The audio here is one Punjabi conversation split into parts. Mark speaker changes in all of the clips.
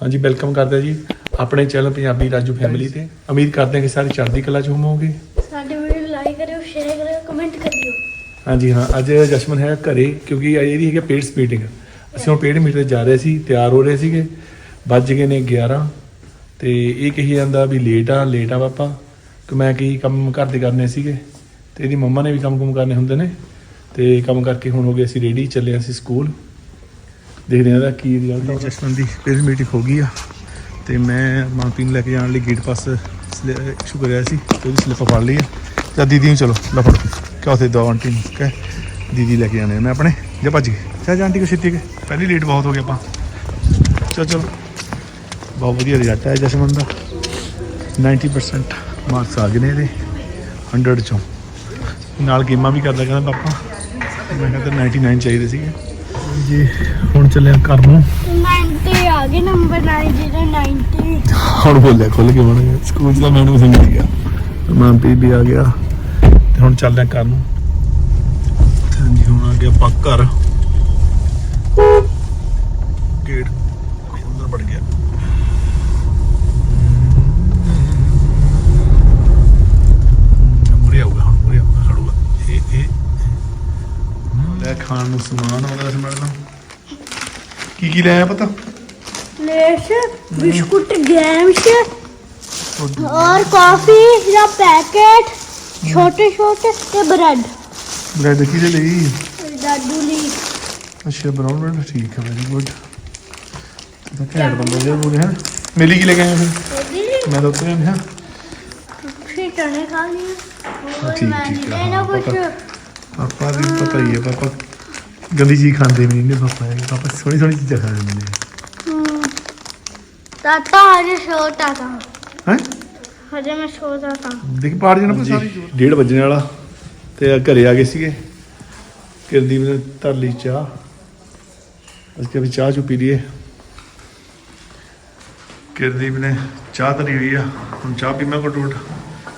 Speaker 1: ਹਾਂਜੀ ਵੈਲਕਮ ਕਰਦੇ ਜੀ। ਆਪਣੇ ਚੈਨਲ ਪੰਜਾਬੀ ਰਾਜੂ ਫੈਮਿਲੀ ਤੇ। ਉਮੀਦ ਕਰਦੇ ਹਾਂ ਕਿ ਸਾਰੇ ਚੜ੍ਹਦੀ ਕਲਾ ਚ ਹੋਵੋਗੇ।
Speaker 2: ਸਾਡੇ ਵੀਡੀਓ ਲਾਈਕ ਕਰਿਓ ਸ਼ੇਅਰ ਕਰਿਓ ਕਮੈਂਟ ਕਰਿਓ।
Speaker 1: ਹਾਂਜੀ ਹਾਂ ਅੱਜ ਜਸ਼ਮਨ ਹੈ ਘਰੇ ਕਿਉਂਕਿ ਅੱਜ ਇਹਦੀ ਹੈਗੀ ਪੇਡਸ ਮੀਟਿੰਗ ਅਸੀਂ ਹੁਣ ਪੇਡ ਮੀਟਿੰਗ ਤੇ ਜਾ ਰਹੇ ਸੀ ਤਿਆਰ ਹੋ ਰਹੇ ਸੀਗੇ। ਵੱਜ ਗਏ ਨੇ 11 ਤੇ ਇਹ ਕਹੀ ਜਾਂਦਾ ਵੀ ਲੇਟ ਆ ਲੇਟ ਆ ਪਾਪਾ। ਕਿ ਮੈਂ ਕੀ ਕੰਮ ਘਰ ਦੇ ਕਰਨੇ ਸੀਗੇ। ਤੇ ਇਹਦੀ ਮੰਮਾ ਨੇ ਵੀ ਕੰਮ ਕੁਮ ਕਰਨੇ ਹੁੰਦੇ ਨੇ। ਤੇ ਕੰਮ ਕਰਕੇ ਹੁਣ ਹੋ ਗਏ ਅਸੀਂ ਰੈਡੀ ਚੱਲੇ ਅਸੀਂ ਸਕੂਲ ਦੇਖਦੇ ਹਾਂ ਇਹਦਾ ਕੀ ਰਿਜ਼ਲਟ ਆ ਜਸ਼ਮਨ ਦੀ ਪੇਡ ਮੀਟਿੰਗ ਹੋ ਗਈ ਆ ਤੇ ਮੈਂ ਮਾਪੀ ਨੂੰ ਲੈ ਕੇ ਜਾਣ ਲਈ ਗੇਟ ਪਾਸ ਇਸ਼ੂ ਕਰਿਆ ਸੀ ਤੇ ਉਹਦੀ ਸਲਿੱਪ ਫੜ ਲਈ ਆ। ਜਾਂ ਦੀਦੀ ਨੂੰ ਚਲੋ, ਲੈ ਫੜੋ। ਕਿਉਂ ਤੇ ਦੋ ਆਂਟੀ ਨੂੰ, ਕਹੇ, ਦੀਦੀ ਲੈ ਕੇ ਜਾਣੇ ਮੈਂ ਆਪਣੇ, ਜਾਂ ਭੱਜ ਗਏ। ਚਾਹ ਆਂਟੀ ਕੋ ਛੇਤੀ ਕੇ। ਪਹਿਲੀ ਲੇਟ ਬਹੁਤ ਹੋ ਗਏ ਆਪਾਂ। ਚਲੋ ਚਲੋ। ਬਹੁਤ ਵਧੀਆ ਰਿਜ਼ਲਟ ਹੈ ਜਸ਼ਮਨ ਦਾ। 90% ਮਾਰਕਸ ਆ ਗਏ ਨੇ ਇਹਦੇ। 100 ਚੋਂ। ਨਾਲ ਗੇਮਾਂ ਵੀ ਕਰਦਾ ਕਹਿੰਦਾ ਪਾਪਾ। ਮੈਂ ਕਹਿੰਦਾ 99 ਚਾਹੀਦੇ ਸੀਗੇ। ਜੀ ਹੁਣ ਚੱਲੇ ਆ ਘਰ ਨੂੰ।
Speaker 2: 90 ਆ ਗਏ ਨੰਬਰ 9090
Speaker 1: ਹੁਣ ਬੋਲਿਆ ਖੁੱਲ ਕੇ ਬਣ ਸਕੂਲ ਦਾ ਮੈਨੂੰ ਸਮਝ ਗਿਆ। ਮਾਂ ਪੀ ਵੀ ਆ ਗਿਆ। ਤੇ ਹੁਣ ਚੱਲਦੇ ਆ ਘਰ ਨੂੰ। ਹਾਂਜੀ ਹੁਣ ਆ ਗਿਆ ਆਪਾਂ ਘਰ। ਖਾਣ ਨੂੰ ਸਮਾਨ ਆਉਂਦਾ ਸਮਝਦਾ ਕੀ ਕੀ ਲਿਆਇਆ ਪਤਾ
Speaker 2: लेस बिस्कुट गेम्स और कॉफी या पैकेट छोटे छोटे ते ब्रेड
Speaker 1: ਬ੍ਰੈਡ ਕਿਹਦੇ ਲਈ
Speaker 2: दादू ली
Speaker 1: ਅੱਛਾ ਬਰਾਊਨ ਬ੍ਰੈਡ ਠੀਕ ਹੈ ਵੈਰੀ ਗੁੱਡ ਤਾਂ ਘੈਂਟ ਬੰਦਾ ਜਿਹਾ ਬੋਲੇ ਹੈ ਮੇਲੀ ਕੀ ਲੈ ਕੇ ਆਏ ਫਿਰ ਮੈਂ ਤਾਂ ਉੱਤੇ ਹਾਂ
Speaker 2: फिर चने खा लिए और
Speaker 1: ठीक,
Speaker 2: मैं
Speaker 1: ठीक
Speaker 2: नहीं
Speaker 1: है,
Speaker 2: लेना
Speaker 1: हाँ,
Speaker 2: कुछ
Speaker 1: पता- ਪਾਪਾ ਵੀ ਪਤਾ ਹੀ ਹੈ ਪਾਪਾ ਗੰਦੀ ਚੀਜ਼ ਖਾਂਦੇ ਵੀ ਨਹੀਂ ਪਾਪਾ ਜੀ ਪਾਪਾ ਸੋਹਣੀ ਸੋਹਣੀ ਚੀਜ਼ਾਂ ਖਾ ਲੈਂਦੇ ਨੇ।
Speaker 2: ਹਮ, ਤਾਤਾ ਹਜੇ ਛੋਟਾ
Speaker 1: ਤਾਂ।
Speaker 2: ਹਜੇ ਮੈਂ ਛੋਟਾ ਤਾਂ।
Speaker 1: ਦੇਖ ਪਾੜ ਜਾਣਾ ਪਰ ਸਾਰੀ ਜ਼ੋਰ ਡੇਢ ਵਾਲਾ ਤੇ ਘਰੇ ਆ ਗਏ ਸੀਗੇ। ਕਿਰਦੀਪ ਨੇ ਧਰ ਲਈ ਚਾਹ। ਅਸੀਂ ਵੀ ਚਾਹ ਚੁ ਪੀ ਲਈਏ। ਕਿਰਦੀਪ ਨੇ ਚਾਹ ਧਰੀ ਹੋਈ ਆ। ਹੁਣ ਚਾਹ ਪੀ ਮੈਂ ਘਟੋਟ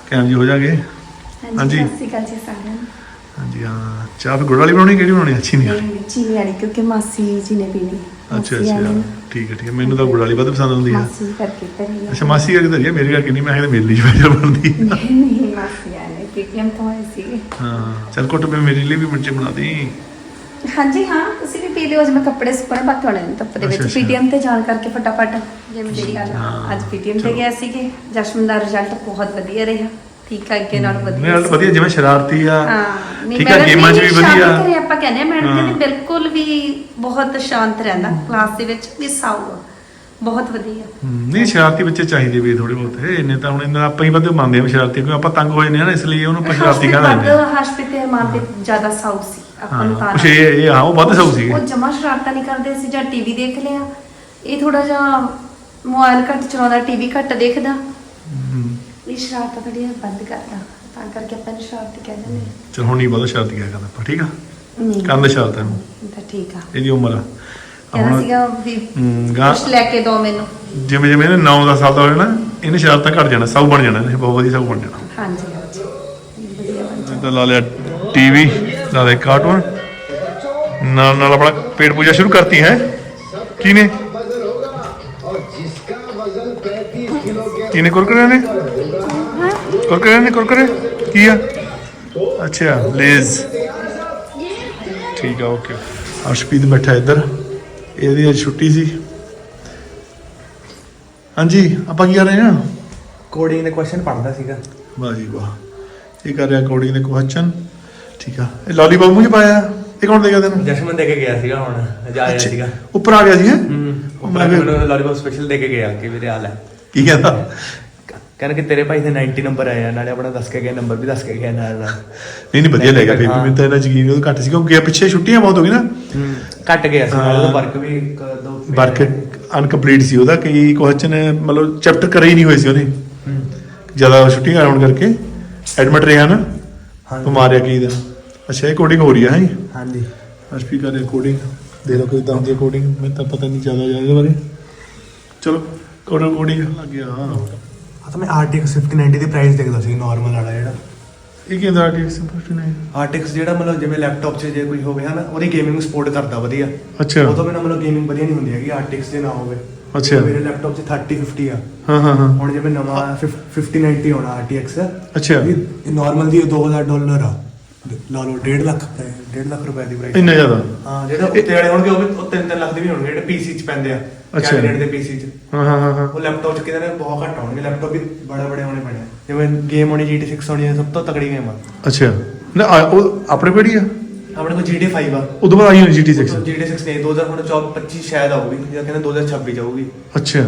Speaker 1: ਕੈਮ ਜੀ ਹੋ ਜਾਗੇ। ਹਾਂਜੀ।
Speaker 3: ਸਤਿ ਸ਼੍ਰੀ ਅਕਾਲ ਜੀ ਸਾਰਿਆਂ ਨੂੰ।
Speaker 1: ਹਾਂਜੀ ਹਾਂ। ਚਾਹ ਫਿਰ ਗੁੜ ਵਾਲੀ ਬਣਾਉਣੀ ਕਿਹੜੀ ਬਣਾਉਣੀ? ਅੱਛੀ ਨਹੀਂ
Speaker 3: ਨਹੀਂ ਚੀਨੀ ਵਾਲੀ ਕਿਉਂਕਿ ਮਾਸੀ ਜੀ ਨੇ ਪੀਣੀ।
Speaker 1: ਅੱਛਾ
Speaker 3: ਮਾਸੀ
Speaker 1: ਅੱਛਾ।
Speaker 3: ਵਾਲੀ ਨੂੰ।
Speaker 1: ਠੀਕ ਹੈ ਠੀਕ ਹੈ। ਮੈਨੂੰ ਤਾਂ ਗੁੜ ਵਾਲੀ ਵੱਧ ਪਸੰਦ ਆਉਂਦੀ ਆ।
Speaker 3: ਮਾਸੀ ਕਰਕੇ ਆ।
Speaker 1: ਅੱਛਾ ਮਾਸੀ ਕਰਕੇ ਧਰੀ ਮੇਰੀ ਕਰਕੇ ਨਹੀਂ। ਮੈਂ ਕਿਹਾ ਮੇਰੀ ਲਈ ਸਪੈਸ਼ਲ ਬਣਦੀ ਆ।
Speaker 3: ਨਹੀਂ ਮਾਸੀ ਵਾਲੇ ਪੀਟੀਐਮ ਤੋਂ ਆਏ ਸੀ
Speaker 1: ਹਾਂ ਚੱਲ ਘੁੱਟ ਮੈਂ ਮੇਰੇ ਲਈ ਵੀ ਮਿਰਚੀ ਬਣਾ ਦੀ।
Speaker 3: ਹਾਂਜੀ ਹਾਂ ਤੁਸੀਂ ਵੀ ਪੀ ਲਿਓ। ਜਿਵੇਂ ਕੱਪੜੇ ਸੁੱਕਣੇ ਬਾਕੀ ਹੋਣੇ ਨੇ ਧੁੱਪ ਦੇ
Speaker 1: ਅੱਛਾ,
Speaker 3: ਵਿੱਚ।
Speaker 1: ਅੱਛਾ।
Speaker 3: ਪੀਟੀਐਮ ਤੇ ਜਾਣ ਕਰਕੇ ਫਟਾਫਟ ਜਿਵੇਂ ਮੇਰੀ ਗੱਲ।
Speaker 1: ਹਾਂ,
Speaker 3: ਅੱਜ ਪੀਟੀਐਮ ਤੇ
Speaker 1: ਚਲੋ।
Speaker 3: ਗਿਆ ਸੀਗੇ। ਜਸ਼ਮਨ ਦਾ ਰਿਜ਼ਲਟ ਬਹੁਤ ਵਧੀਆ ਰਿਹਾ। ਠੀਕ ਆ ਅੱਗੇ ਨਾਲੋਂ ਵਧੀਆ
Speaker 1: ਹਾਲ ਵਧੀਆ ਜਿਵੇਂ ਸ਼ਰਾਰਤੀ ਆ
Speaker 3: ਹਾਂ ਨਹੀਂ
Speaker 1: ਠੀਕ ਆ ਗੇਮਾਂ 'ਚ ਵੀ
Speaker 3: ਨਹੀਂ, ਸ਼ਾਂਤ
Speaker 1: ਵਧੀਆ
Speaker 3: ਘਰੇ ਆਪਾਂ ਕਹਿੰਦੇ ਆ ਮੈਡਮ
Speaker 1: ਹਾਂ।
Speaker 3: ਕਹਿੰਦੇ ਬਿਲਕੁਲ ਵੀ ਬਹੁਤ ਸ਼ਾਂਤ ਰਹਿੰਦਾ ਕਲਾਸ ਦੇ ਵਿੱਚ ਵੀ ਸਾਊ ਆ। ਬਹੁਤ ਵਧੀਆ।
Speaker 1: ਹਮ, ਨਹੀਂ ਸ਼ਰਾਰਤੀ ਬੱਚੇ ਚਾਹੀਦੇ ਵੀ ਥੋੜੇ ਬਹੁਤ ਇਹ ਇੰਨੇ ਤਾਂ ਹੁਣ ਇਹਨਾਂ ਆਪਾਂ ਹੀ ਵੱਧ ਮੰਨਦੇ ਆ ਵੀ ਸ਼ਰਾਰਤੀ ਕਿਉਂਕਿ ਆਪਾਂ ਤੰਗ ਹੋ ਜਾਂਦੇ ਆ ਨਾ ਇਸ ਲਈ ਉਹਨੂੰ ਆਪਾਂ ਸ਼ਰਾਰਤੀ ਕਹਿ ਦਿੰਦੇ ਆ
Speaker 3: ਹਰਸ਼ਪ੍ਰੀਤ ਤੇ ਮਾਨਪ੍ਰੀਤ ਜ਼ਿਆਦਾ ਸਾਊ ਸੀ ਆਪਾਂ ਨੂੰ
Speaker 1: ਹਾਂ
Speaker 3: ਤਾਂ
Speaker 1: ਕੁਛ ਇਹ ਇਹ ਹਾਂ ਉਹ ਵੱਧ ਸਹੂ ਸੀਗੇ।
Speaker 3: ਉਹ ਜਮਾ ਸ਼ਰਾਰਤਾਂ ਨਹੀਂ ਕਰਦੇ ਸੀ ਜਾਂ ਟੀਵੀ ਦੇਖ ਲਿਆ ਇਹ ਥੋੜਾ ਜਿਹਾ ਮੋਬਾਈਲ ਘੱਟ ਚਲਾਉਂਦਾ ਟੀਵੀ ਘੱਟ ਦੇਖਦਾ।
Speaker 1: ਹਮ,
Speaker 3: ਇਹ ਸ਼ਰਾਰਤਾਂ ਥੋੜ੍ਹੀਆਂ ਬੰਦ ਕਰਦਾ ਤਾਂ ਕਰਕੇ ਆਪਾਂ ਨੂੰ ਸ਼ਰਾਰਤੀ ਕਹਿੰਦੇ ਨੇ
Speaker 1: ਚਲ ਹੁਣ ਨਹੀਂ ਵੱਧ ਸ਼ਰਾਰਤੀ ਕਹਿ ਕਰਦਾ ਆਪਾਂ ਠੀਕ ਆ?
Speaker 3: ਨਹੀਂ।
Speaker 1: ਕਰਨ ਦੇ ਸ਼ਰਾਰਤਾਂ ਨੂੰ
Speaker 3: ਤਾਂ ਠੀਕ ਆ।
Speaker 1: ਇਹਦੀ ਉਮਰ ਆ।
Speaker 3: ਕਹਿੰਦਾ
Speaker 1: ਹੁਣ
Speaker 3: ਸੀਗਾ ਵੀ
Speaker 1: ਹਮ, ਗਾਂ
Speaker 3: ਕੁਛ ਲੈ ਕੇ ਦੋ ਮੈਨੂੰ।
Speaker 1: ਜਿਵੇਂ ਜਿਵੇਂ ਇਹਨੇ 9-10 ਸਾਲ ਦਾ ਹੋ ਜਾਣਾ ਇਹਨੇ ਸ਼ਰਾਰਤਾਂ ਘਟ ਜਾਣਾ ਸਭ ਬਣ ਜਾਣਾ ਇਹ ਬਹੁਤ ਵਧੀਆ ਸਭ ਬਣ ਜਾਣਾ।
Speaker 3: ਹਾਂਜੀ ਹਾਂਜੀ। ਵਧੀਆ ਬਣ
Speaker 1: ਮੈਂ ਤਾਂ ਲਾ ਲਿਆ ਟੀਵੀ ਲਾ ਲਿਆ ਕਾਰਟੂਨ। ਨਾਲ ਨਾਲ ਆਪਣਾ ਪੇਟ ਪੂਜਾ ਸ਼ੁਰੂ ਕਰਤੀ ਹੈ। ਕੀ ਨੇ? ਕੀ ਨੇ ਕੁਰਕਰੇ ਨੇ? ਕੁਰਕਰੇ ਨੇ ਕੁਰਕਰੇ? ਕੀ ਆ? ਅੱਛਾ ਲੇਜ਼। ਠੀਕ ਆ ਓਕੇ। ਅਰਸ਼ਪੀਤ ਬੈਠਾ ਇੱਧਰ। ਇਹਦੀ ਅੱਜ ਛੁੱਟੀ ਸੀ। ਹਾਂਜੀ ਆਪਾਂ ਕੀ ਕਰ ਰਹੇ ਹਾਂ?
Speaker 4: ਕੋਡਿੰਗ ਦੇ ਕੁਐਸਚਨ ਪੜ੍ਹਦਾ ਸੀਗਾ।
Speaker 1: ਵਾਹ ਜੀ ਵਾਹ। ਇਹ ਕਰ ਰਿਹਾ ਕੋਡਿੰਗ ਦੇ ਕੁਐਸਚਨ ਠੀਕ ਆ। ਇਹ ਲੋਲੀਪੌਪ ਮੁਝੇ ਪਾਇਆ। ਇਹ ਕੌਣ ਦੇਗਾ ਤੈਨੂੰ?
Speaker 4: ਜਸ਼ਮਨ ਦੇ ਕੇ ਗਿਆ ਸੀਗਾ ਹੁਣ ਜਾ
Speaker 1: ਅੱਛਾ,
Speaker 4: ਸੀਗਾ।
Speaker 1: ਉੱਪਰ ਆ ਗਿਆ ਸੀ ਹੈ
Speaker 4: ਹੂੰ
Speaker 1: ਵੀ-
Speaker 4: ਮੈਨੂੰ ਲਾਲੀਪੌਪ ਸਪੈਸ਼ਲ ਦੇ ਕੇ ਗਿਆ ਕਿ ਵੀਰੇ ਆ ਲੈ।
Speaker 1: ਕੀ ਕਹਿੰਦਾ?
Speaker 4: ਕਹਿੰਦਾ ਕਿ ਤੇਰੇ ਭਾਈ ਦੇ 90 ਨੰਬਰ ਆਏ ਆ ਨਾਲੇ ਆਪਣਾ ਦੱਸ ਕੇ ਗਿਆ ਨੰਬਰ ਵੀ ਦੱਸ ਕੇ ਗਿਆ ਨਾਲ ਨਾਲ।
Speaker 1: ਨਹੀਂ ਨਹੀਂ ਵਧੀਆ ਲੱਗਾ ਬੇਬੀ
Speaker 4: ਹਾਂ।
Speaker 1: ਮੈਨੂੰ ਤਾਂ ਇਹਦਾ ਯਕੀਨ ਉਹ ਘੱਟ ਸੀ ਕਿਉਂਕਿ ਪਿੱਛੇ ਛੁੱਟੀਆਂ ਬਹੁਤ ਹੋ ਗਈ ਨਾ।
Speaker 4: ਹੂੰ ਕੱਟ ਗਿਆ ਸੀ ਨਾਲੇ
Speaker 1: ਹਾਂ।
Speaker 4: ਉਹਦਾ ਵਰਕ ਵੀ ਇੱਕ ਦੋ
Speaker 1: ਵਰਕ
Speaker 4: ਹੈ।
Speaker 1: ਅਨਕੰਪਲੀਟ ਸੀ ਉਹਦਾ ਕਈ ਕੁਐਸਚਨ ਮਤਲਬ ਚੈਪਟਰ ਕਰੇ ਹੀ ਨਹੀਂ ਹੋਏ ਸੀ ਉਹਨੇ।
Speaker 4: ਹੂੰ।
Speaker 1: ਜ਼ਿਆਦਾ ਛੁੱਟੀਆਂ ਹੋਣ ਕਰਕੇ ਐਡਮਿਟ ਰਿਹਾ ਨਾ
Speaker 4: ਹਾਂਜੀ।
Speaker 1: ਬਿਮਾਰਿਆ ਕੀ ਦਾ ਅੱਛਾ ਇਹ ਕੋਡਿੰਗ ਹੋ ਰਹੀ ਹੈ ਹੈ?
Speaker 4: ਹਾਂਜੀ।
Speaker 1: ਅਸਪੀ ਕਰ ਕੋਡਿੰਗ ਦੇ ਲੋ ਕਿਦਾਂ ਹੁੰਦੀ ਹੈ ਕੋਡਿੰਗ ਮੈਨੂੰ ਤਾਂ ਪਤਾ ਨਹੀਂ ਜ਼ਿਆਦਾ ਜ਼ਿਆਦਾ ਇਹਦੇ ਬਾਰੇ। ਚਲੋ ਕੋਡਿੰਗ ਕੋਡਿੰਗ ਲੱਗ ਗਿਆ
Speaker 4: ਆ ਤਾਂ ਮੈਂ RTX 5090 ਦੀ ਪ੍ਰਾਈਸ ਦੇਖਦਾ ਸੀ ਨਾਰਮਲ ਵਾਲਾ ਜਿਹੜਾ।
Speaker 1: ਇਹ ਕੀ ਹੁੰਦਾ ਸਿੰਪਲ ਨਹੀਂ
Speaker 4: RTX ਜਿਹੜਾ ਮਤਲਬ ਜਿਵੇਂ ਲੈਪਟਾਪ 'ਚ ਜੇ ਕੋਈ ਹੋਵੇ ਹਨਾ ਉਹਦੀ ਗੇਮਿੰਗ ਸਪੋਰਟ ਕਰਦਾ ਵਧੀਆ।
Speaker 1: ਅੱਛਾ।
Speaker 4: ਉਹ ਤੋਂ ਬਿਨਾਂ ਮਤਲਬ ਗੇਮਿੰਗ ਵਧੀਆ ਨਹੀਂ ਹੁੰਦੀ ਹੈਗੀ RTX ਦੇ ਨਾ ਹੋਵੇ।
Speaker 1: ਅੱਛਾ।
Speaker 4: ਮੇਰੇ ਲੈਪਟਾਪ 'ਚ 30 50 ਆ।
Speaker 1: ਹਾਂ ਹਾਂ ਹਾਂ।
Speaker 4: ਹੁਣ ਜਿਵੇਂ ਨਵਾਂ 5090 ਹੋਣਾ RTX
Speaker 1: ਅੱਛਾ।
Speaker 4: ਇਹ ਨਾਰਮਲ ਦੀ 2000 ਡਾਲਰ ਆ। ਲਾ ਲਓ 1.5 ਲੱਖ 1.5 ਲੱਖ ਰੁਪਏ ਦੀ ਪ੍ਰਾਈਸ
Speaker 1: ਇੰਨਾ ਜ਼ਿਆਦਾ?
Speaker 4: ਹਾਂ ਜਿਹੜਾ ਉੱਤੇ ਵਾਲੇ ਹੋਣਗੇ ਉਹ ਵੀ ਉਹ 3-3 ਲੱਖ ਦੇ ਵੀ ਹੋਣਗੇ ਜਿਹੜੇ ਪੀਸੀ 'ਚ ਪੈਂਦੇ ਆ।
Speaker 1: ਅੱਛਾ।
Speaker 4: ਕੈਬਨੇਟ ਦੇ ਪੀਸੀ 'ਚ।
Speaker 1: ਹਾਂ ਹਾਂ ਹਾਂ ਹਾਂ।
Speaker 4: ਉਹ ਲੈਪਟਾਪ 'ਚ ਕਿਤੇ ਨੇ ਬਹੁਤ ਘੱਟ ਆਉਣਗੇ ਲੈਪਟਾਪ ਵੀ ਬੜੇ ਬੜੇ ਹੋਣੇ ਪੈਣੇ। ਆ। ਜਿਵੇਂ ਗੇਮ ਹੋਣੀ GT6 ਹੋਣੀ ਹੈ ਸਭ ਤੋਂ ਤਕੜੀ ਗੇਮ ਆ।
Speaker 1: ਅੱਛਾ। ਨਾ ਆ- ਉਹ ਆਪਣੇ ਕੋਲ ਹੀ ਆ?
Speaker 4: ਆਪਣੇ ਕੋਲ GT5 ਆ।
Speaker 1: ਉਦੋਂ ਬਾਅਦ ਆਈ ਹੋਣੀ GT6
Speaker 4: GT6 ਨਹੀਂ 2025 ਸ਼ਾਇਦ ਆਊਗੀ ਜਾਂ ਕਹਿੰਦੇ 2026 ਜਾਊਗੀ
Speaker 1: ਅੱਛਾ।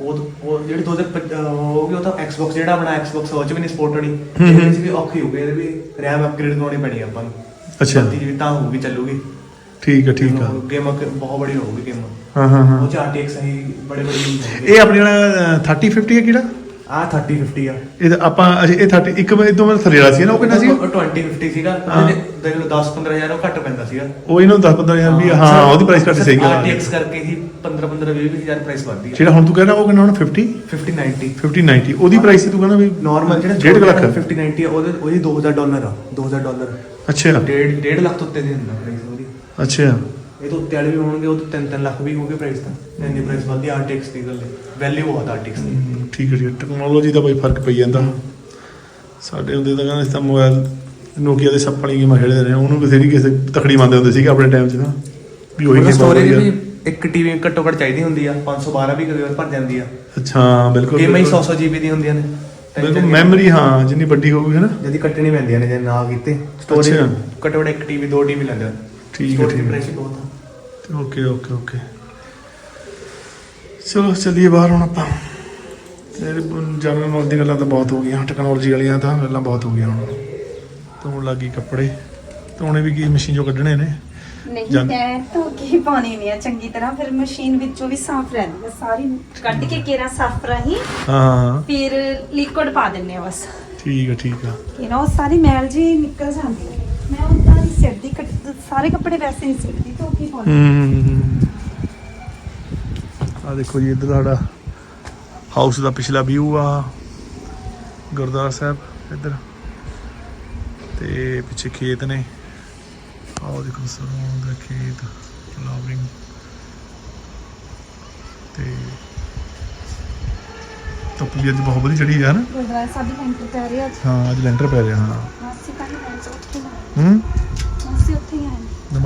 Speaker 4: ਉਹ ਉਹ ਜਿਹੜੀ 2025 ਹੋਊਗੀ ਉਹ ਤਾਂ Xbox ਜਿਹੜਾ ਆਪਣਾ Xbox ਉਹ ਚ ਵੀ ਨਹੀਂ ਸਪੋਰਟ ਹੋਣੀ।
Speaker 1: ਹੂੰ ਹੂੰ।
Speaker 4: ਇਹਦੇ ਵਿੱਚ ਵੀ ਔਖੀ ਹੋਊਗੀ ਇਹਦੇ ਵੀ RAM ਅਪਗ੍ਰੇਡ ਕਰਵਾਉਣੀ ਪੈਣੀ ਆ ਆਪਾਂ ਨੂੰ।
Speaker 1: ਅੱਛਾ।
Speaker 4: ਬੱਤੀ ਜਿਹੜੀ ਤਾਂ ਹੋਊਗੀ ਚੱਲੂਗੀ।
Speaker 1: ਠੀਕ ਆ ਠੀਕ ਆ।
Speaker 4: ਗੇਮ ਬਹੁਤ ਬੜੀ ਹੋਊਗੀ ਗੇਮ।
Speaker 1: ਹਾਂ ਹਾਂ ਹਾਂ।
Speaker 4: ਉਹ ਚ RTX ਹੀ ਬੜੇ ਬੜੇ ਹੋਣਗੇ
Speaker 1: ਇਹ ਆਪਣੇ ਨਾਲ 30 50 ਹੈ ਕਿਹੜਾ?
Speaker 4: ਆ 30 50 ਆ।
Speaker 1: ਇਹ ਤਾਂ ਆਪਾਂ ਅਜੇ ਇਹ 30 ਇੱਕ ਮੈਂ ਇਦੋਂ ਮੈਂ ਥੱਲੇ ਵਾਲਾ ਸੀ ਨਾ ਉਹ ਕਿੰਨਾ ਸੀ?
Speaker 4: ਉਹ 20 50 ਸੀਗਾ।
Speaker 1: ਹਾਂ।
Speaker 4: ਦੇਖ ਲਓ 10 15000 ਉਹ ਘੱਟ ਪੈਂਦਾ ਸੀਗਾ।
Speaker 1: ਉਹ ਇਹਨੂੰ 10 15000 ਵੀ ਹਾਂ ਉਹਦੀ ਪ੍ਰਾਈਸ ਘੱਟ ਸਹੀ ਆ।
Speaker 4: RTX ਕਰਕੇ ਹੀ 15 15 20 ਹਜ਼ਾਰ ਪ੍ਰਾਈਸ ਵੱਧਦੀ ਹੈ
Speaker 1: ਜਿਹੜਾ ਹੁਣ ਤੂੰ ਕਹਿੰਦਾ ਉਹ ਕਿੰਨਾ ਹੁਣ 50
Speaker 4: 50 90
Speaker 1: 50 90 ਉਹਦੀ ਪ੍ਰਾਈਸ ਤੂੰ ਕਹਿੰਦਾ ਵੀ
Speaker 4: ਨਾਰਮਲ ਜਿਹੜਾ
Speaker 1: ਡੇਢ ਕੁ ਲੱਖ।
Speaker 4: 50 90 ਆ ਉਹਦੇ ਉਹਦੀ 2000 ਡਾਲਰ ਆ 2000 ਡਾਲਰ।
Speaker 1: ਅੱਛਾ।
Speaker 4: ਡੇਢ ਡੇਢ ਲੱਖ ਤੋਂ ਉੱਤੇ ਦੀ ਹੁੰਦਾ ਪ੍ਰਾਈਸ
Speaker 1: ਅੱਛਾ।
Speaker 4: ਇਹ ਤੋਂ ਉੱਤੇ ਵਾਲੇ ਵੀ ਹੋਣਗੇ ਉਹ ਤੋਂ 3-3 ਲੱਖ ਵੀ ਹੋਗੇ ਪ੍ਰਾਈਸ ਤਾਂ। ਇੰਨੀ ਪ੍ਰਾਈਸ ਵੱਧਦੀ ਆਰਟਿਕਸ ਦੀ ਗੱਲ ਵੈਲਿਊ ਬਹੁਤ ਆਰਟਿਕਸ ਦੀ।
Speaker 1: ਹਮ, ਠੀਕ ਹੈ ਠੀਕ ਟੈਕਨੋਲੋਜੀ ਦਾ ਬਈ ਫ਼ਰਕ ਪਈ ਜਾਂਦਾ। ਸਾਡੇ ਹੁੰਦੇ ਤਾਂ ਕਹਿੰਦੇ ਸੀ ਤਾਂ ਮੋਬਾਈਲ ਨੋਕੀਆ ਦੇ ਸੱਪ ਵਾਲੀ ਗੇਮਾਂ ਖੇਡਦੇ ਰਹੇ। ਉਹਨੂੰ ਕਿਸੇ ਦੀ ਕਿਸੇ ਤਕੜੀ ਮੰਨਦੇ ਹੁੰਦੇ ਸੀਗੇ ਆਪਣੇ ਟਾਈਮ 'ਚ ਤਾਂ। ਵੀ ਉਹੀ game
Speaker 4: ਸਟੋਰੇਜ
Speaker 1: ਵਧੀਆ।
Speaker 4: ਵੀ ਇੱਕ ਟੀਵੀ ਘੱਟੋ ਘੱਟ ਚਾਹੀਦੀ ਹੁੰਦੀ ਆ। 512 ਵੀ ਕਦੇ ਭਰ ਜਾਂਦੀ ਆ।
Speaker 1: ਅੱਛਾ ਹਾਂ, ਬਿਲਕੁਲ
Speaker 4: ਗੇਮਾਂ ਹੀ
Speaker 1: ਬਿਲਕੁਲ।
Speaker 4: 100 ਜੀਬੀ ਦੀ ਹੁੰਦੀਆਂ ਨੇ।
Speaker 1: ਬਿਲਕੁਲ ਮੈਮਰੀ ਹਾਂ ਜਿੰਨੀ ਵੱਡੀ ਹੋਊਗੀ ਹੈ ਨਾ।
Speaker 4: ਜਦੀ ਕੱਟਣੀ ਪੈਂਦੀਆਂ ਨੇ ਜੇ ਨਾ ਕੀਤੇ। ਸਟੋਰੇਜ
Speaker 1: ਅੱਛਾ।
Speaker 4: ਘੱਟੋ ਘੱਟ ਇੱਕ ਟੀਵੀ ਦੋ ਟੀਵੀ ਲੈਂਦੇ ਆ।
Speaker 1: ਠੀਕ ਹੈ, ਠੀਕ ਹੈ।
Speaker 4: ਬਹੁਤ ਆ।
Speaker 1: ਓਕੇ ਓਕੇ ਓਕੇ ਚਲੋ ਚੱਲੀਏ ਬਾਹਰ ਹੁਣ ਆਪਾਂ। ਜਨਰਲ ਨੌਲੇਜ ਦੀਆਂ ਗੱਲਾਂ ਤਾਂ ਬਹੁਤ ਹੋ ਗਈਆਂ। ਟੈਕਨੋਲੋਜੀ ਵਾਲੀਆਂ ਤਾਂ ਗੱਲਾਂ ਬਹੁਤ ਹੋ ਗਈਆਂ ਹੁਣ। ਧੋਣ ਲੱਗੀ ਕੱਪੜੇ। ਧੋਣੇ ਵੀ ਕੀ ਮਸ਼ੀਨ ਚੋਂ ਕੱਢਣੇ ਨੇ।
Speaker 3: ਨਹੀਂ ਮੈਂ ਧੋ ਕੇ ਪਾਣੀ ਨਹੀਂ ਆ ਚੰਗੀ ਤਰ੍ਹਾਂ। ਫਿਰ ਮਸ਼ੀਨ ਵਿੱਚੋਂ ਵੀ ਸਾਫ਼ ਰਹਿੰਦੀ ਆ। ਸਾਰੀ ਕੱਢ ਕੇ ਕੇਰਾ ਸਾਫ਼ ਰਾਹੀਂ
Speaker 1: ਹਾਂ
Speaker 3: ਫਿਰ ਲਿਕੁਇਡ ਪਾ ਦਿੰਨੇ ਆ ਬਸ।
Speaker 1: ਠੀਕ ਹੈ ਠੀਕ ਆ।
Speaker 3: ਕਿ ਨਾ ਉਹ ਸਾਰੀ ਮੈਲ ਜੀ ਨਿਕਲ ਜਾਂਦੀ ਹੈ ਮੈਂ ਸਿੱਟਦੀ ਕੱਟ- ਸਾਰੇ ਕੱਪੜੇ ਵੈਸੇ ਨਹੀਂ ਸਿੱਟਦੀ ਧੋ ਕੇ ਪਾਉਂਦੀ
Speaker 1: ਆ ਦੇਖੋ ਜੀ ਇੱਧਰ ਸਾਡਾ ਹਾਊਸ ਦਾ ਪਿਛਲਾ ਵਿਊ ਆ ਗੁਰਦੁਆਰਾ ਸਾਹਿਬ ਇੱਧਰ। ਤੇ ਪਿੱਛੇ ਖੇਤ ਨੇ। ਆਹ ਦੇਖੋ ਸਰੋਂ ਦਾ ਖੇਤ ਫਲਾਵਰਿੰਗ ਤੇ ਵੀ ਅੱਜ ਬਹੁਤ ਵਧੀਆ ਚੜੀ ਹੈ ਨਾ।
Speaker 3: ਗੁਰਦੁਆਰਾ ਸਾਹਿਬ ਦੀ ਲੈਂਟਰ ਪੈ ਰਿਹਾ ਅੱਜ।
Speaker 1: ਹਾਂ ਅੱਜ ਲੈਂਟਰ ਪੈ ਰਿਹਾ ਹਾਂ।
Speaker 3: ਨਾ
Speaker 1: ਹੂੰ
Speaker 3: ਮਾਸੀ ਉੱਥੇ ਹੀ?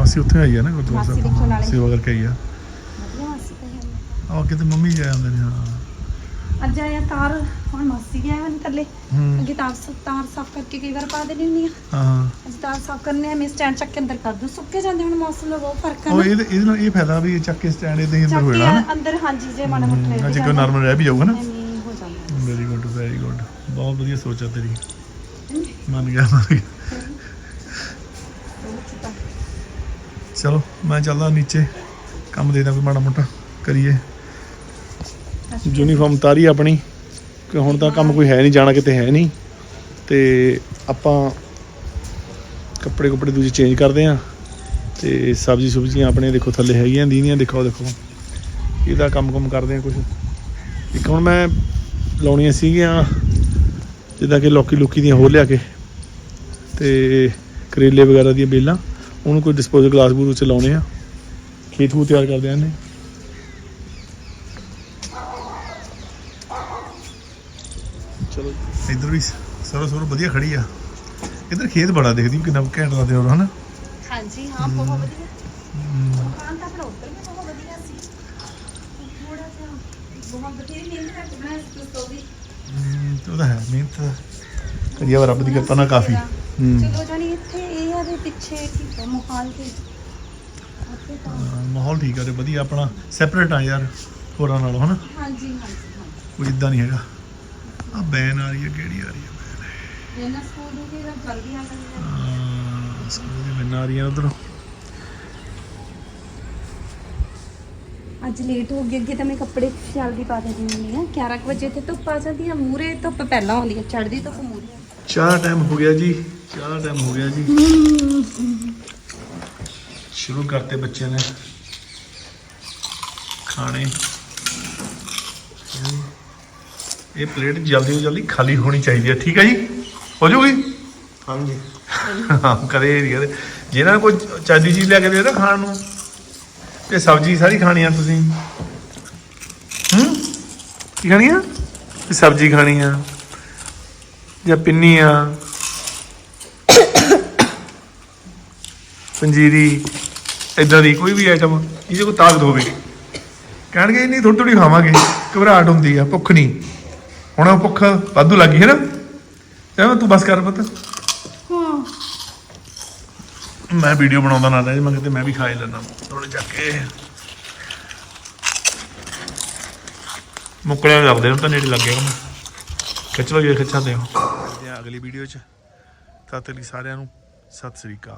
Speaker 1: ਨਮਾਸੀ ਉੱਥੇ ਆਈ ਆ ਨਾ ਗੁਰਦੁਆਰਾ
Speaker 3: ਮਾਸੀ
Speaker 1: ਸਾਹਿਬ।
Speaker 3: ਨਾਲੇ।
Speaker 1: ਸੇਵਾ ਕਰਕੇ ਆਈ ਆ।
Speaker 3: ਵਧੀਆ ਮਾਸੀ ਤਾਂ ਹੈ।
Speaker 1: ਆ ਕਿਤੇ ਮੰਮੀ ਜਾ ਆਉਂਦੇ ਨੇ ਹਾਂ।
Speaker 3: ਅੱਜ ਆਇਆ ਤਾਰ ਹੁਣ ਮਾਸੀ ਵੀ ਆਇਆ ਹਨ ਥੱਲੇ
Speaker 1: ਹੂੰ।
Speaker 3: ਅੱਗੇ ਤਾਰ ਸ- ਤਾਰ ਸਾਫ਼ ਕਰਕੇ ਕਈ ਵਾਰ ਪਾ ਦੇਣੀ ਹੁੰਦੀ ਆ।
Speaker 1: ਹਾਂ
Speaker 3: ਅੱਜ ਤਾਰ ਸਾਫ਼ ਕਰਨੇ ਆ ਮੈਂ ਸਟੈਂਡ ਚੱਕ ਕੇ ਅੰਦਰ ਕਰ ਦੂੰ। ਸੁੱਕੇ ਜਾਂਦੇ ਹੁਣ ਮੌਸਮ ਦਾ ਬਹੁਤ ਫ਼ਰਕ ਹੈ
Speaker 1: ਉਹ
Speaker 3: ਨਾ।
Speaker 1: ਇਹਦੇ ਇਹਦੇ ਨਾਲ ਇਹ ਫਾਇਦਾ ਵੀ ਇਹ ਚੱਕ ਕੇ ਸਟੈਂਡ ਇਹਦੇ ਹੀ ਅੰਦਰ
Speaker 3: ਚੱਕ
Speaker 1: ਹੋ
Speaker 3: ਕੇ
Speaker 1: ਜਾਣਾ ਨਾ।
Speaker 3: ਅੰਦਰ ਹਾਂਜੀ ਜੇ ਮਾੜਾ ਮੋਟਾ
Speaker 1: ਅੱਜ ਕੋਈ ਨਾਰਮਲ ਰਹਿ ਵੀ ਜਾਊਗਾ ਨਾ।
Speaker 3: ਨਹੀਂ ਹੋ ਜਾਂਦਾ।
Speaker 1: ਵੈਰੀ ਗੁੱਡ ਵੈਰੀ ਗੁੱਡ ਬਹੁਤ ਵਧੀਆ ਸੋਚ ਆ ਤੇਰੀ। ਮੰਨ ਗਿਆ ਮੰਨ ਗਿਆ। ਚਲੋ, ਮੈਂ ਚੱਲਦਾ ਨੀਚੇ, ਕੰਮ ਦੇਦਾ ਕੋਈ ਮਾੜਾ ਮੋਟਾ ਕਰੀਏ। ਯੂਨੀਫਾਰਮ ਤਾਰੀ ਆਪਣੀ, ਕਿ ਹੁਣ ਤਾਂ ਕੰਮ ਕੋਈ ਹੈ ਨਹੀਂ, ਜਾਣਾ ਕਿਤੇ ਹੈ ਨਹੀਂ। ਤੇ ਆਪਾਂ ਕੱਪੜੇ ਕੁਪੜੇ ਦੂਜੇ ਚੇਂਜ ਕਰਦੇ ਆ ਤੇ ਸਬਜ਼ੀ ਸੁਬਜ਼ੀਆਂ ਆਪਣੇ ਦੇਖੋ ਥੱਲੇ ਹੈਗੀਆਂ, ਦੀਨੀਆਂ, ਦੇਖੋ ਦੇਖੋ। ਇਹਦਾ ਕੰਮ ਕੰਮ ਕਰਦੇ ਆ ਕੁਝ ਇੱਕ ਹੁਣ ਮੈਂ ਲਾਉਣੀਆਂ ਸੀਗੀਆਂ, ਜਿੱਦਾਂ ਕਿ ਲੋਕੀ ਲੁਕੀ ਦੀਆਂ ਹੋਰ ਲਿਆ ਕੇ। ਤੇ ਕਰੇਲੇ ਵਗੈਰਾ ਦੀਆਂ ਬੇਲਾਂ। ਉਹਨੂੰ ਕੋਈ ਡਿਸਪੋਜ਼ਲ ਗਲਾਸ ਬੂਰ ਵਿੱਚ ਲਾਉਣੇ ਆ। ਖੇਤ ਨੂੰ ਤਿਆਰ ਕਰਦੇ ਆਂ ਨੇ ਚਲੋ ਇਧਰ ਵੀ ਸਰੋ ਸਰੋ ਵਧੀਆ ਖੜੀ ਆ। ਇਧਰ ਖੇਤ ਬੜਾ ਦੇਖਦੀ ਕਿੰਨਾ ਘੈਂਟ ਲੱਗਦੇ ਹੋ ਹਨਾ?
Speaker 3: ਹਾਂਜੀ ਹਾਂ ਬਹੁਤ ਵਧੀਆ। ਦੁਕਾਨ ਤਾਂ ਆਪਣਾ ਉੱਧਰ ਵੀ ਬਹੁਤ ਵਧੀਆ ਸੀ। ਥੋੜਾ ਜਿਹਾ ਬਹੁਤ ਬਥੇਰੀ ਮਿਹਨਤ ਕਰਕੇ ਬਣਾਇਆ ਸੀ ਉਹ ਵੀ।
Speaker 1: ਹਮ, ਤੇ ਉਹਦਾ ਹੈ ਮਿਹਨਤ। ਕਰੀਆ ਰੱਬ ਦੀ ਕਿਰਪਾ ਨਾਲ ਕਾਫੀ। ਹੂੰ।
Speaker 3: ਚਲੋ ਜਾਨੀ ਇੱਥੇ ਇਹ ਆ ਦੇ ਪਿੱਛੇ ਠੀਕ ਹੈ ਮੁਹਾਲ ਦੇ ਉੱਥੇ ਤਾਂ
Speaker 1: ਹਾਂ, ਮਾਹੌਲ ਠੀਕ ਆ ਤੇ ਵਧੀਆ ਆਪਣਾ ਸੈਪਰੇਟ ਆ ਯਾਰ ਹੋਰਾਂ ਨਾਲੋਂ ਹਨਾ?
Speaker 3: ਹਾਂਜੀ ਹਾਂਜੀ ਹਾਂਜੀ।
Speaker 1: ਕੋਈ ਇਦਾਂ ਨਹੀਂ ਹੈਗਾ। ਆ ਬੈਨ ਆ ਰਹੀ ਹੈ ਕਿਹੜੀ ਆ ਰਹੀ ਹੈ
Speaker 3: ਇਹਨਾਂ ਸਕੂਲ ਨੂੰ ਵੀ ਜਲਦੀ ਆ ਜਾਂਦੇ
Speaker 1: ਆ। ਸਕੂਲ ਦੀ ਬੈਨ ਆ ਰਹੀ ਹੈ ਉਧਰ।
Speaker 3: ਅੱਜ ਲੇਟ ਹੋ ਗਈ ਅੱਗੇ ਤਾਂ ਮੈਂ ਕੱਪੜੇ ਜਲਦੀ ਪਾ ਦਿੰਦੀ ਹੁੰਦੀ ਆ 11 ਕੁ ਵਜੇ ਤੇ ਧੁੱਪ ਆ ਜਾਂਦੀ ਆ ਮੂਰੇ ਧੁੱਪ ਪਹਿਲਾਂ ਆਉਂਦੀ ਆ ਚੜ੍ਹਦੀ ਧੁੱਪ ਮੂਰੇ
Speaker 1: ਚਾਹ ਟਾਈਮ ਹੋ ਗਿਆ ਜੀ। ਚਾਹ ਟਾਈਮ ਹੋ ਗਿਆ ਜੀ। ਸ਼ੁਰੂ ਕਰਤੇ ਬੱਚਿਆਂ ਨੇ। ਖਾਣੇ। ਇਹ ਪਲੇਟ ਜਲਦੀ ਤੋਂ ਜਲਦੀ ਖਾਲੀ ਹੋਣੀ ਚਾਹੀਦੀ ਹੈ। ਠੀਕ ਹੈ ਜੀ? ਹੋ ਜੂਗੀ?
Speaker 4: ਹਾਂਜੀ।
Speaker 1: ਹਾਂ ਕਦੇ ਨਹੀਂ ਕਦੇ। ਜਿਹਨਾਂ ਨੂੰ ਕੋਈ ਚਾਦੀ ਚੀਜ਼ ਲਿਆ ਕੇ ਦੇ ਨਾ ਖਾਣ ਨੂੰ। ਤੇ ਸਬਜ਼ੀ ਸਾਰੀ ਖਾਣੀ ਆ ਤੁਸੀਂ। ਕੀ ਖਾਣੀ ਆ? ਸਬਜ਼ੀ ਖਾਣੀ ਆ। ਜਾਂ ਪਿੰਨੀ ਆ। ਪੰਜੀਰੀ ਇਦਾਂ ਦੀ ਕੋਈ ਵੀ ਆਈਟਮ ਜਿਹਦੇ ਕੋਈ ਤਾਕਤ ਹੋਵੇ। ਕਹਿਣਗੇ ਨਹੀਂ ਥੋੜੀ ਥੋੜੀ ਖਾਵਾਂਗੇ ਘਬਰਾਹਟ ਹੁੰਦੀ ਆ ਭੁੱਖ ਨਹੀਂ। ਹੁਣ ਉਹ ਭੁੱਖ ਵਾਧੂ ਲੱਗੀ ਹੈ ਨਾ? ਐਵੇਂ ਤੂੰ ਬਸ ਕਰ ਪੁੱਤ।
Speaker 2: ਹਾਂ।
Speaker 1: ਮੈਂ ਵੀਡੀਓ ਬਣਾਉਂਦਾ ਨਾ ਰਹਿ ਮੈਂ ਕਿਤੇ ਮੈਂ ਵੀ ਖਾ ਹੀ ਲੈਣਾ ਥੋੜੇ ਚੱਕ ਕੇ। ਮੁੱਕੜਿਆ ਕਰਦੇ ਹੁਣ ਤਾਂ ਨੇੜੇ ਲੱਗਿਆ ਕੰਮ ਖਿੱਚ ਲਓ ਜੇ ਖਿੱਚਾਂਦੇ ਹੋ ਅਗਲੀ ਵੀਡੀਓ 'ਚ। ਤਦ ਤੱਕ ਲਈ ਸਾਰਿਆਂ ਨੂੰ ਸਤਿ ਸ੍ਰੀ ਅਕਾਲ।